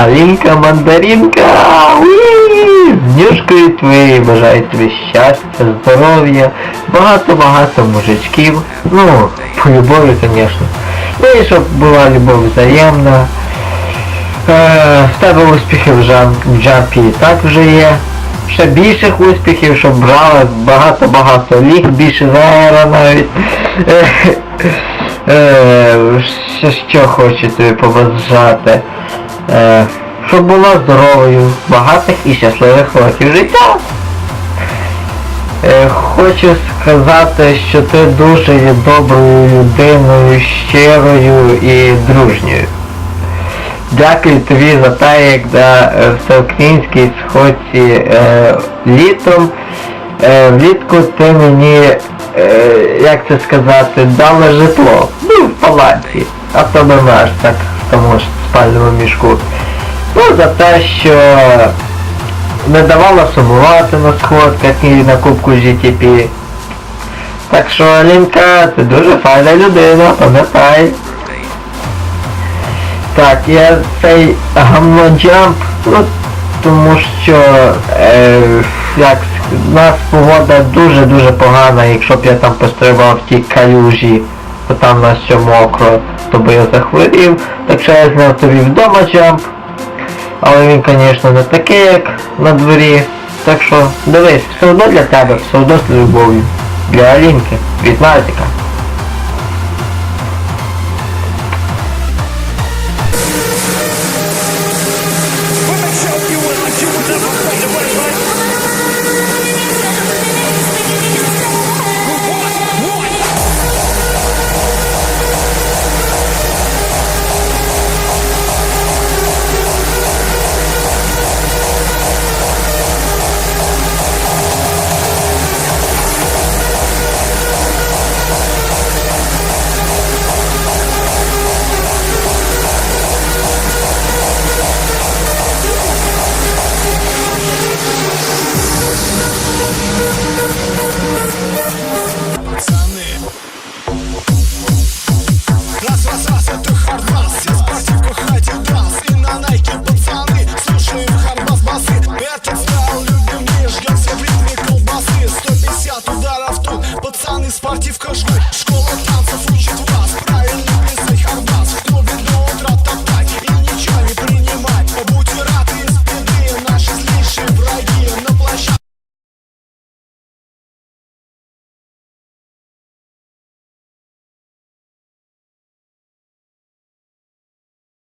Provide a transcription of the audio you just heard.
Алінка мандаринка! Уі! З днюшкою твоєю бажаю тобі щастя, здоров'я, багато-багато мужичків. Ну, по любові, звісно. Ну і щоб була любов взаємна. Е, в тебе успіхи в, жам, в джампі і так вже є. Ще більших успіхів, щоб брала багато-багато ліг, більше зараз навіть. Е, е, ще що хочу тобі побажати. Е, щоб була здоровою, багатих і щасливих років життя. Е, хочу сказати, що ти дуже є доброю людиною, щирою і дружньою. Дякую тобі за те, як на е, всеукраїнській сходці е, літом. Е, влітку ти мені, е, як це сказати, дала житло. Ну, в палаці. А то наш, так, тому ж спальному мішку. Ну, за те, що не давала сумувати на сходках і на кубку GTP. Так що, Алінка, ти дуже файна людина, пам'ятай. Так, я цей гамлоджамп, ну, тому що е, як у нас погода дуже-дуже погана, якщо б я там пострибав в тій калюжі, то там у нас все мокро, то би я захворів. Так що я зняв тобі вдома джамп. Але він, звісно, не такий, як на дворі. Так що дивись, все одно для тебе, все одно з любов'ю. Для Алінки, від Назіка. тут Пацаны с партии в кашку Школа танцев учит